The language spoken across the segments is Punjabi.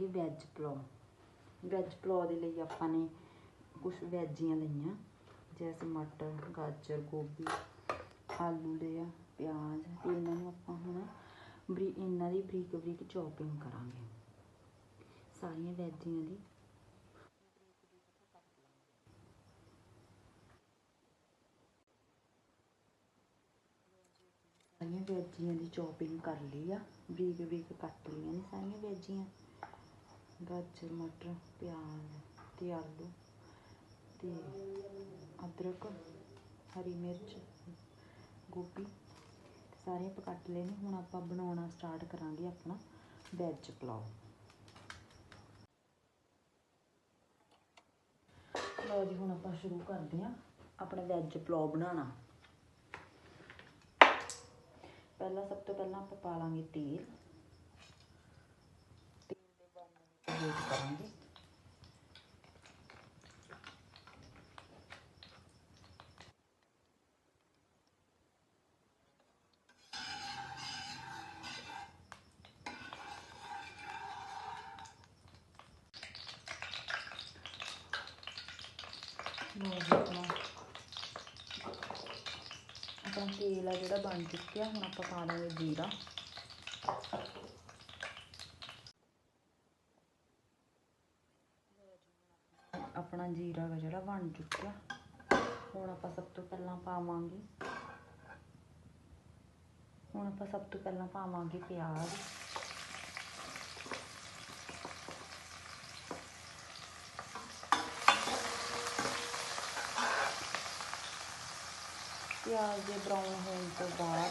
ਇਹ ਵੈਜ ਪਲਾਓ। ਵੈਜ ਪਲਾਓ ਦੇ ਲਈ ਆਪਾਂ ਨੇ ਕੁਝ ਵੈਜੀਆਂ ਲਈਆਂ। ਜੈਸੇ ਮਟਰ, ਗਾਜਰ, ਗੋਭੀ, ਆਲੂ ਲਿਆ ਪਿਆਜ਼ ਤੇ ਇਹਨਾਂ ਨੂੰ ਆਪਾਂ ਹੁਣ ਬਰੀ, ਇਹਨਾਂ ਦੀ ਬਰੀਕ ਬਰੀਕ ਚੌਪਿੰਗ ਕਰਾਂਗੇ। ਸਾਰੀਆਂ ਵੈਜੀਆਂ ਦੀ। ਸਾਰੀਆਂ ਵੈਜੀਆਂ ਦੀ ਚੌਪਿੰਗ ਕਰ ਲਈ ਆ। ਬਰੀਕ ਬਰੀਕ ਕੱਟ ਲਈਆਂ ਨੇ ਸਾਰੀਆਂ ਵੈਜੀਆਂ ਗਾਜਰ, ਮਟਰ, ਪਿਆਜ਼ ਅਤੇ ਆਲੂ ਅਤੇ ਅਦਰਕ, ਹਰੀ ਮਿਰਚ, ਗੋਭੀ ਸਾਰੇ ਆਪਾਂ ਕੱਟ ਲਏ ਨੇ। ਹੁਣ ਆਪਾਂ ਬਣਾਉਣਾ ਸਟਾਰਟ ਕਰਾਂਗੇ ਆਪਣਾ ਵੈਜ ਪਲਾਓ। ਲਓ ਜੀ, ਹੁਣ ਆਪਾਂ ਸ਼ੁਰੂ ਕਰਦੇ ਹਾਂ ਆਪਣਾ ਵੈਜ ਪਲਾਓ ਬਣਾਉਣਾ। ਪਹਿਲਾਂ ਸਭ ਤੋਂ ਪਹਿਲਾਂ ਆਪਾਂ ਪਾ ਲਾਂਗੇ ਤੇਲ ਦੇ ਬਣਨ ਵੇਟ ਕਰਾਂਗੇ ਲਓ ਜੀ ਆਪਣਾ ਆਪਣਾ ਤੇਲ ਆ ਜਿਹੜਾ ਬਣ ਚੁੱਕਿਆ ਹੁਣ ਆਪਾਂ ਪਾ ਦਾਂਗੇ ਜੀਰਾ ਆਪਣਾ ਜੀਰਾ ਵਾ ਜਿਹੜਾ ਬਣ ਚੁੱਕਿਆ। ਹੁਣ ਆਪਾਂ ਸਭ ਤੋਂ ਪਹਿਲਾਂ ਪਾਵਾਂਗੇ। ਹੁਣ ਆਪਾਂ ਸਭ ਤੋਂ ਪਹਿਲਾਂ ਪਾਵਾਂਗੇ ਪਿਆਜ਼। ਪਿਆਜ਼ ਦੇ ਬਰਾਊਨ ਹੋਣ ਤੋਂ ਬਾਅਦ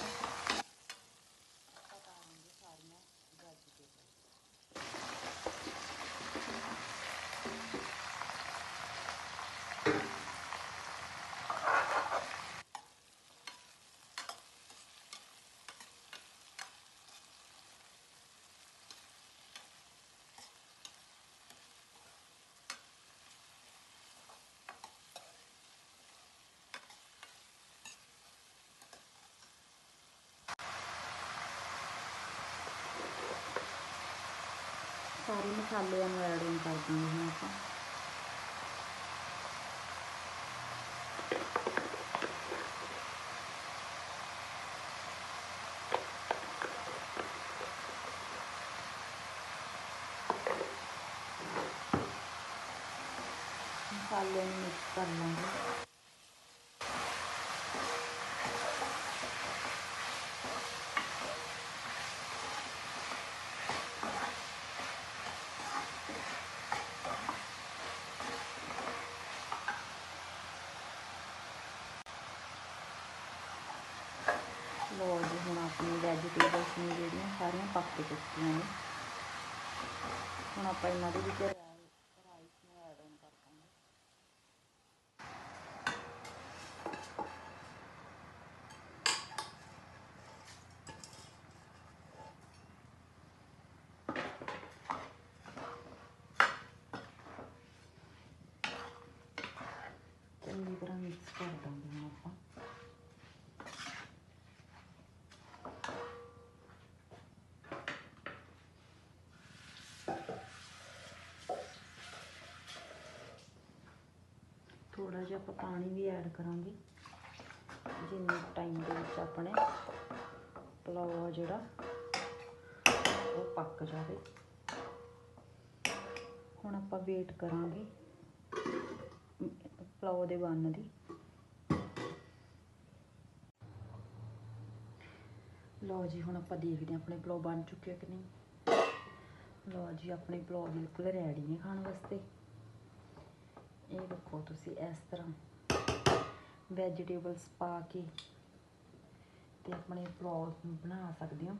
ਸਾਰੇ ਮਸਾਲਿਆਂ ਨੂੰ ਐਡ ਇਨ ਕਰ ਦਾਂਗੇ ਹੁਣ ਆਪਾਂ ਮਸਾਲੇ ਨੂੰ ਮਿਕਸ ਲੋ ਜੀ, ਹੁਣ ਆਪਣੀ ਵੈਜੀਟੇਬਲਸ ਨੇ ਜਿਹੜੀਆਂ, ਸਾਰੀਆਂ ਪੱਕ ਚੁੱਕੀਆਂ ਨੇ। ਹੁਣ ਆਪਾਂ ਇਹਨਾਂ ਦੇ ਵਿੱਚ ਰਾਈਸ ਨੂੰ ਐਡ ਆਨ ਕਰ ਦਾਂਗੇ ਚੰਗੀ ਤਰ੍ਹਾਂ ਮਿਕਸ ਕਰ ਦਾਂਗੇ ਹੁਣ ਆਪਾਂ ਥੋੜਾ ਜਿਹਾ ਆਪਾਂ ਪਾਣੀ ਵੀ ਐਡ ਕਰਾਂਗੇ, ਜਿੰਨੇ ਟਾਈਮ ਦੇ ਵਿੱਚ ਆਪਣੇ ਪਲਾਓ ਆ ਜਿਹੜਾ, ਉਹ ਪੱਕ ਜਾਵੇ। ਹੁਣ ਆਪਾਂ ਵੇਟ ਕਰਾਂਗੇ ਪਲਾਓ ਦੇ ਬਣਨ ਦੀ। ਲਓ ਜੀ, ਹੁਣ ਆਪਾਂ ਦੇਖਦੇ ਹਾਂ ਆਪਣੇ ਪਲਾਓ ਬਣ ਚੁੱਕੇ ਕਿ ਨਹੀਂ। ਲਓ ਜੀ, ਆਪਣੇ ਪਲਾਓ ਬਿਲਕੁਲ ਰੈਡੀ ਨੇ ਖਾਣ ਵਾਸਤੇ। ਤੁਸੀਂ ਇਸ ਤਰ੍ਹਾਂ। ਵੈਜੀਟੇਬਲਸ ਪਾ ਕੇ ਤੇ ਆਪਣੇ ਪਲਾਓ ਬਣਾ ਸਕਦੇ ਹੋ।